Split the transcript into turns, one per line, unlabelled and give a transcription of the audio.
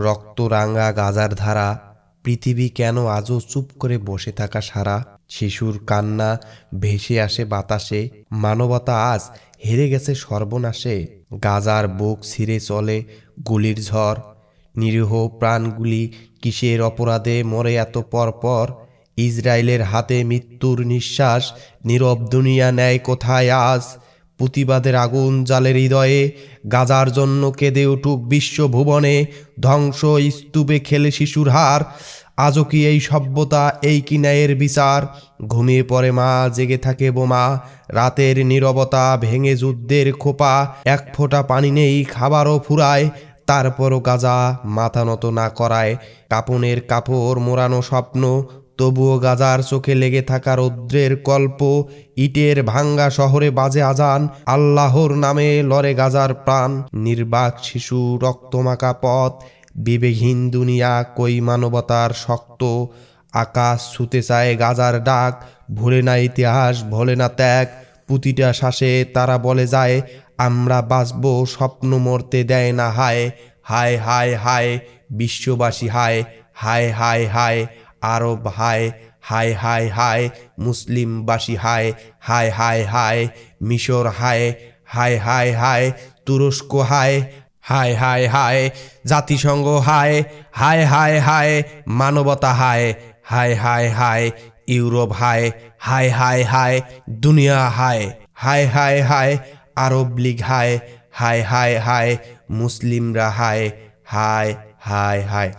রক্তরাঙা গাজার ধারা, পৃথিবী কেন আজও চুপ করে বসে থাকা সারা? শিশুর কান্না, ভেসে আসে বাতাসে, মানবতা আজ হেরে গেছে সর্বনাশে। গাজার বুক ছিঁড়ে চলে গুলির ঝড়। নিরীহ প্রাণগুলি কিসের অপরাধে মরে এত পর পর? ইসরায়েলের হাতে মৃত্যুর নিঃশ্বাস, নীরব দুনিয়া নেয় কোথায় আজ? প্রতিবাদের আগুন জালের হৃদয়ে গাজার জন্য কেঁদে উঠুক বিশ্বভুবনে ধ্বংস স্তূপে খেলে শিশুর হার। আজও কি এই সভ্যতা এই কি ন্যায়ের বিচার? ঘুমিয়ে পড়ে মা, জেগে থাকে বোমা। রাতের নীরবতা ভেঙে যুদ্ধের খোপা। এক ফোঁটা পানি নেই, খাবারও ফুরায়। তারপরও গাজা মাথা নত না করায়। কাপনের কাপড় মোড়ানো স্বপ্ন। তবুও গাজার চোখে লেগে থাকা রৌদ্রের কল্প, ইটের ভাঙ্গা শহরে বাজে আজান, আল্লাহর নামে লড়ে গাজার প্রাণ, নির্বাক শিশু রক্তমাখা পথ, বিবেকহীন দুনিয়া কই মানবতার শক্ত, আকাশ ছুতে চায় গাজার ডাক, ভুলে না ইতিহাস, ভোলে না ত্যাগ, প্রতিটা শ্বাসে তারা বলে যায়, আমরা বাঁচব, স্বপ্ন মরতে দেয় না, হায় হায় হায় হায়, বিশ্ববাসী, হায় হায় হায় হায় আরব হায় হায় হায় হায় মুসলিমবাসী হায় হায় হায় হায় মিশর হায় হায় হায় হায় তুরস্ক হায় হায় হায় হায় জাতিসংঘ হায় হায় হায় হায় মানবতা হায় হায় হায় হায় ইউরোপ হায় হায় হায় হায় দুনিয়া হায় হায় হায় হায় আরব লীগ হায় হায় হায় হায় মুসলিমরা হায় হায় হায় হায়